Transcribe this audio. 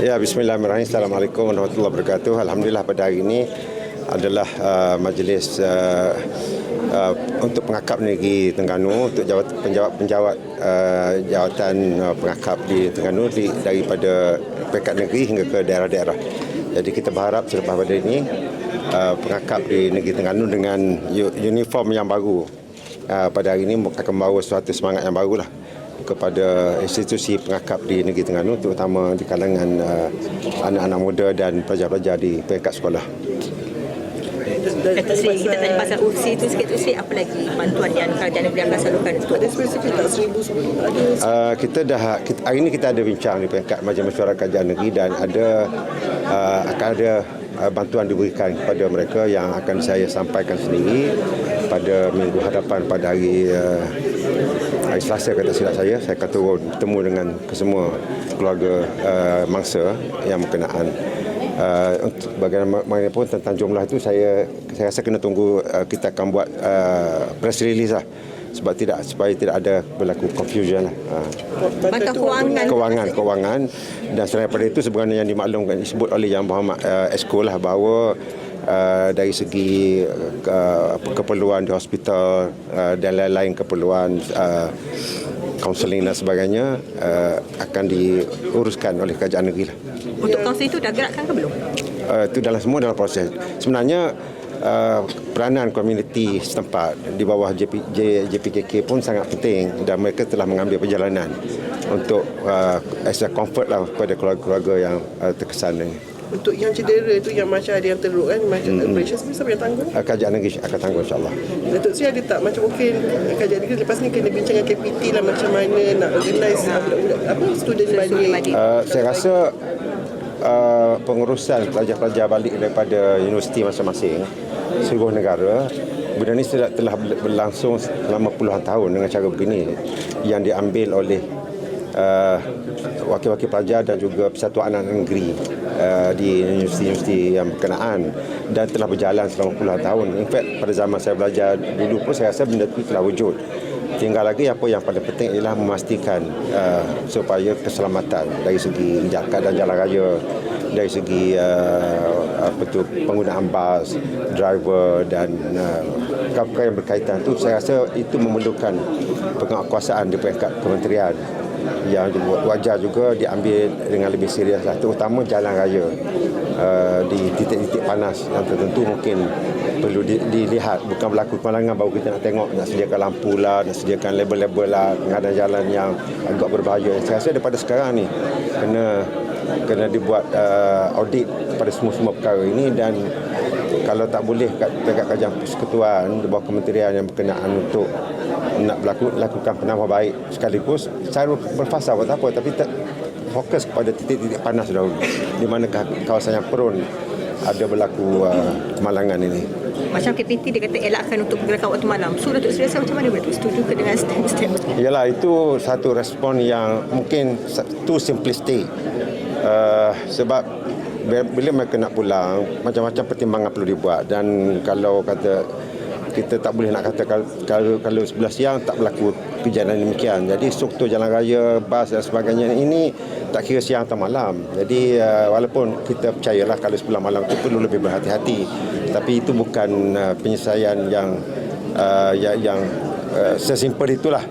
Ya, bismillahirrahmanirrahim. Assalamualaikum warahmatullahi wabarakatuh. Alhamdulillah pada hari ini adalah uh, majlis uh, uh, untuk pengakap negeri Terengganu untuk jawat, penjawat penjawat uh, jawatan uh, pengakap di Terengganu di, daripada peringkat negeri hingga ke daerah-daerah. Jadi kita berharap selepas pada ini uh, pengakap di negeri Terengganu dengan uniform yang baru uh, pada hari ini akan membawa suatu semangat yang barulah kepada institusi pengakap di negeri Terengganu terutama di kalangan uh, anak-anak muda dan pelajar-pelajar di peringkat sekolah. Kata Sri, kita tanya pasal UFSI itu sikit UFSI apa lagi bantuan yang kerajaan negeri akan salurkan untuk Ada spesifik tak seribu sebelum ada Uh, kita dah kita, hari ini kita ada bincang di peringkat Majlis Mesyuarat Kerajaan Negeri dan ada uh, akan ada bantuan diberikan kepada mereka yang akan saya sampaikan sendiri pada minggu hadapan pada hari uh, hari Selasa kata silap saya saya akan turun bertemu dengan kesemua keluarga uh, mangsa yang berkenaan. Uh, untuk bagaimanapun tentang jumlah itu saya saya rasa kena tunggu uh, kita akan buat uh, press release lah sebab tidak supaya tidak ada berlaku confusion lah. Uh, bantuan kewangan kewangan kewangan dan selain daripada itu sebenarnya yang dimaklumkan disebut oleh Yang Berhormat uh, Esko lah bahawa uh, dari segi uh, keperluan di hospital uh, dan lain-lain keperluan uh, kaunseling dan sebagainya uh, akan diuruskan oleh kerajaan negeri lah. untuk kaunsil itu dah gerakkan ke belum? uh, itu dalam semua dalam proses. Sebenarnya uh, peranan komuniti setempat di bawah JP, J, JPKK pun sangat penting dan mereka telah mengambil perjalanan untuk uh, as a comfort lah kepada keluarga-keluarga yang uh, terkesan ini. Untuk yang cedera itu yang macam ada yang teruk kan Macam hmm. operation semua siapa yang tanggung Uh, kerajaan negeri akan tanggung insyaAllah. Datuk Sri ada tak macam mungkin Kajian negeri lepas ni kena bincang dengan KPT lah Macam mana nak organize budak-budak Apa student balik. Uh, saya rasa uh, pengurusan pelajar-pelajar balik daripada universiti masing-masing seluruh negara. Benda ini telah, telah berlangsung selama puluhan tahun dengan cara begini yang diambil oleh uh, wakil-wakil pelajar dan juga persatuan anak negeri uh, di universiti-universiti yang berkenaan dan telah berjalan selama puluhan tahun. In fact, pada zaman saya belajar dulu pun saya rasa benda itu telah wujud. Tinggal lagi apa yang paling penting ialah memastikan uh, supaya keselamatan dari segi jangka dan jalan raya, dari segi uh, apa tu penggunaan bas, driver dan uh, perkara yang berkaitan tu saya rasa itu memerlukan penguasaan di peringkat kementerian yang wajar juga diambil dengan lebih serius lah. Terutama jalan raya. Uh, di titik-titik panas yang tertentu mungkin perlu di, dilihat. Bukan berlaku kemalangan baru kita nak tengok nak sediakan lampu lah nak sediakan label-label lah pengadaan jalan yang agak berbahaya. Saya rasa daripada sekarang ni kena kena dibuat uh, audit pada semua-semua perkara ini dan kalau tak boleh kat dekat kajian persekutuan di bawah kementerian yang berkenaan untuk nak berlaku, lakukan penambah baik sekaligus cara berfasa buat apa tapi tak fokus kepada titik-titik panas dahulu di mana kawasan yang prone ada berlaku uh, kemalangan ini. Macam KPT dia kata elakkan untuk pergerakan waktu malam. So Datuk Seri macam mana Datuk setuju ke dengan stand-stand Yalah itu satu respon yang mungkin too simplistic uh, sebab bila mereka nak pulang macam-macam pertimbangan perlu dibuat dan kalau kata kita tak boleh nak kata kalau kalau, sebelah siang tak berlaku kejadian demikian. Jadi struktur jalan raya, bas dan sebagainya ini tak kira siang atau malam. Jadi uh, walaupun kita percayalah kalau sebelah malam itu perlu lebih berhati-hati. Tapi itu bukan uh, penyelesaian yang uh, yang, yang uh, sesimpel itulah